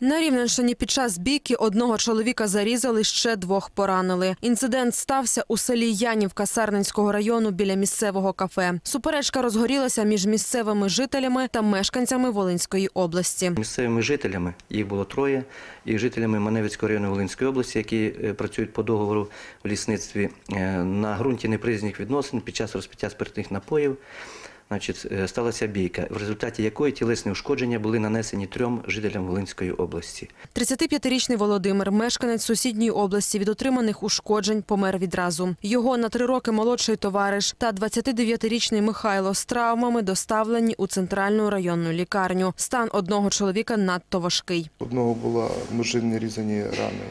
На Рівненщині під час бійки одного чоловіка зарізали, ще двох поранили. Інцидент стався у селі Янівка Сарненського району біля місцевого кафе. Суперечка розгорілася між місцевими жителями та мешканцями Волинської області. Місцевими жителями, їх було троє, і жителями Маневицького району Волинської області, які е, працюють по договору в лісництві, е, на ґрунті неприязних відносин під час розпиття спиртних напоїв. Значить, е, сталася бійка, в результаті якої тілесні ушкодження були нанесені трьом жителям Волинської області. 35-річний Володимир, мешканець сусідньої області від отриманих ушкоджень, помер відразу. Його на три роки молодший товариш та 29-річний Михайло з травмами доставлені у центральну районну лікарню. Стан одного чоловіка надто важкий. Одного була множинні різані рани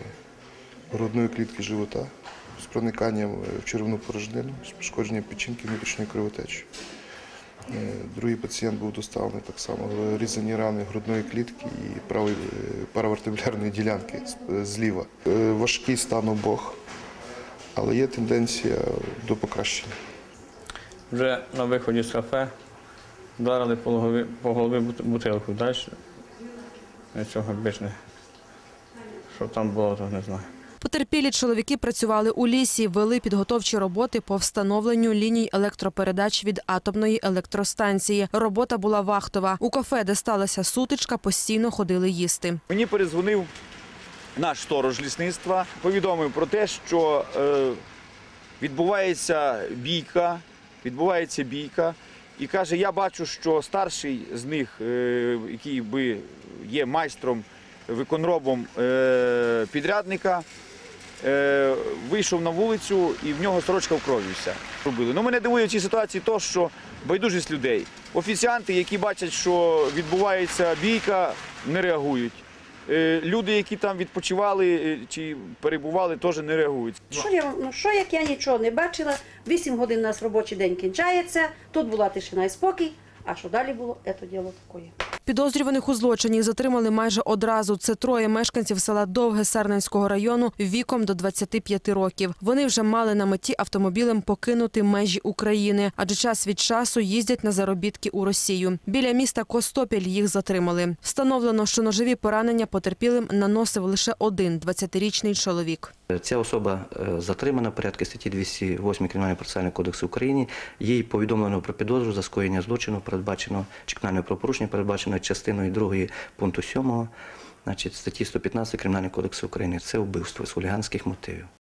грудної клітки живота з прониканням в червну порожнину, з пошкодженням печінки внутрішньої кровотечі. Е, Другий пацієнт був доставлений так само різані рани грудної клітки і правої е, паравертебулярної ділянки зліва. Е, Важкий стан обох, але є тенденція до покращення. Вже на виході з кафе вдарили по голові, по голові бут- бутилку. Далі нічого більш не. Що там було, то не знаю. Потерпілі чоловіки працювали у лісі, вели підготовчі роботи по встановленню ліній електропередач від атомної електростанції. Робота була вахтова. У кафе, де сталася сутичка, постійно ходили їсти. Мені перезвонив наш сторож лісництва, повідомив про те, що е, відбувається бійка, відбувається бійка, і каже: я бачу, що старший з них, е, який би є майстром, виконробом е, підрядника. Е, вийшов на вулицю і в нього сорочка в крові вся. Робили. Ну, мене дивує в цій ситуації то, що байдужість людей. Офіціанти, які бачать, що відбувається бійка, не реагують. Е, Люди, які там відпочивали е, чи перебували, теж не реагують. Що я ну що як я нічого не бачила? Вісім годин у нас робочий день кінчається. Тут була тишина і спокій. А що далі було? Це діло таке. Підозрюваних у злочині затримали майже одразу. Це троє мешканців села Довге Сарненського району віком до 25 років. Вони вже мали на меті автомобілем покинути межі України, адже час від часу їздять на заробітки у Росію. Біля міста Костопіль їх затримали. Встановлено, що ножові поранення потерпілим наносив лише один 20-річний чоловік. Ця особа е, затримана порядку статті 208 Кримінального процесуального кодексу України. Їй повідомлено про підозру за скоєння злочину, передбачено чи кримінального правопорушення, передбачено частиною 2 пункту 7 значить, статті 115 Кримінального кодексу України. Це вбивство з хуліганських мотивів.